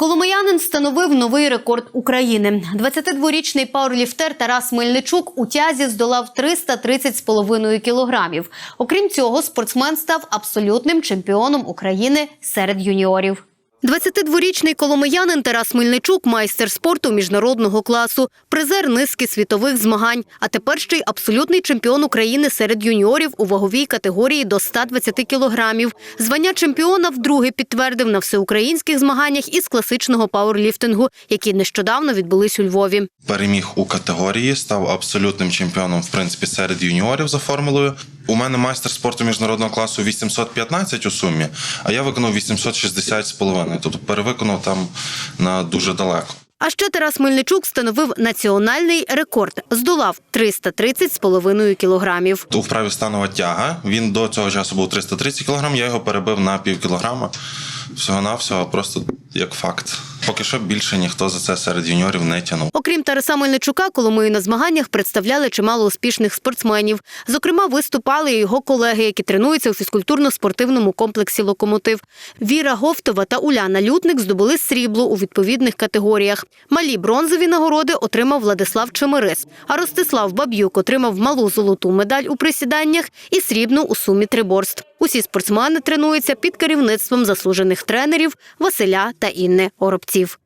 Коломиянин встановив новий рекорд України. 22-річний пауерліфтер Тарас Мельничук у тязі здолав 330,5 кілограмів. Окрім цього, спортсмен став абсолютним чемпіоном України серед юніорів. 22-річний коломиянин Тарас Мельничук – майстер спорту міжнародного класу, призер низки світових змагань, а тепер ще й абсолютний чемпіон України серед юніорів у ваговій категорії до 120 кілограмів. Звання чемпіона вдруге підтвердив на всеукраїнських змаганнях із класичного пауерліфтингу, які нещодавно відбулись у Львові. Переміг у категорії, став абсолютним чемпіоном в принципі серед юніорів за формулою. У мене майстер спорту міжнародного класу 815 у сумі, а я виконав 860 з половиною, тобто перевиконав там на дуже далеко. А ще Тарас Мельничук встановив національний рекорд – здолав 330,5 кілограмів. У вправі станова тяга. Він до цього часу був 330 кг, я його перебив на пів кілограма. Всього-навсього, просто як факт. Поки що більше ніхто за це серед юніорів не тянув. Окрім Тараса Мельничука, Коломию на змаганнях представляли чимало успішних спортсменів. Зокрема, виступали і його колеги, які тренуються у фізкультурно-спортивному комплексі «Локомотив». Віра Говтова та Уляна Лютник здобули срібло у відповідних категоріях. Малі бронзові нагороди отримав Владислав Чемерис, а Ростислав Баб'юк отримав малу золоту медаль у присіданнях і срібну у сумі триборств. Усі спортсмени тренуються під керівництвом заслужених тренерів Василя та Інни Оробців.